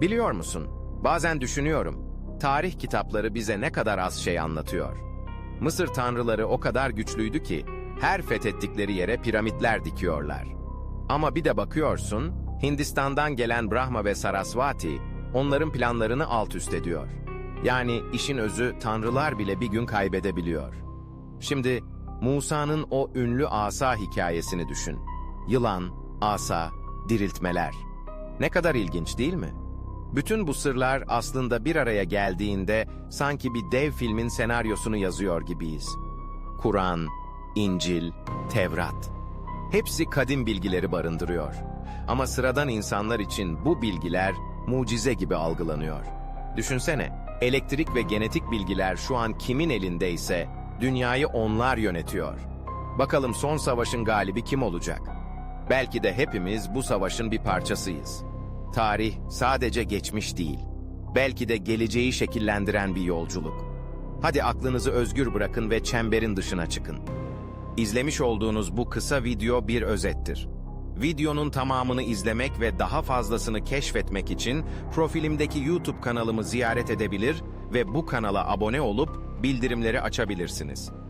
Biliyor musun? Bazen düşünüyorum. Tarih kitapları bize ne kadar az şey anlatıyor. Mısır tanrıları o kadar güçlüydü ki her fethettikleri yere piramitler dikiyorlar. Ama bir de bakıyorsun, Hindistan'dan gelen Brahma ve Sarasvati onların planlarını alt üst ediyor. Yani işin özü tanrılar bile bir gün kaybedebiliyor. Şimdi Musa'nın o ünlü asa hikayesini düşün. Yılan, asa, diriltmeler. Ne kadar ilginç değil mi? Bütün bu sırlar aslında bir araya geldiğinde sanki bir dev filmin senaryosunu yazıyor gibiyiz. Kur'an, İncil, Tevrat. Hepsi kadim bilgileri barındırıyor. Ama sıradan insanlar için bu bilgiler mucize gibi algılanıyor. Düşünsene, elektrik ve genetik bilgiler şu an kimin elindeyse dünyayı onlar yönetiyor. Bakalım son savaşın galibi kim olacak? Belki de hepimiz bu savaşın bir parçasıyız. Tarih sadece geçmiş değil. Belki de geleceği şekillendiren bir yolculuk. Hadi aklınızı özgür bırakın ve çemberin dışına çıkın. İzlemiş olduğunuz bu kısa video bir özettir. Videonun tamamını izlemek ve daha fazlasını keşfetmek için profilimdeki YouTube kanalımı ziyaret edebilir ve bu kanala abone olup bildirimleri açabilirsiniz.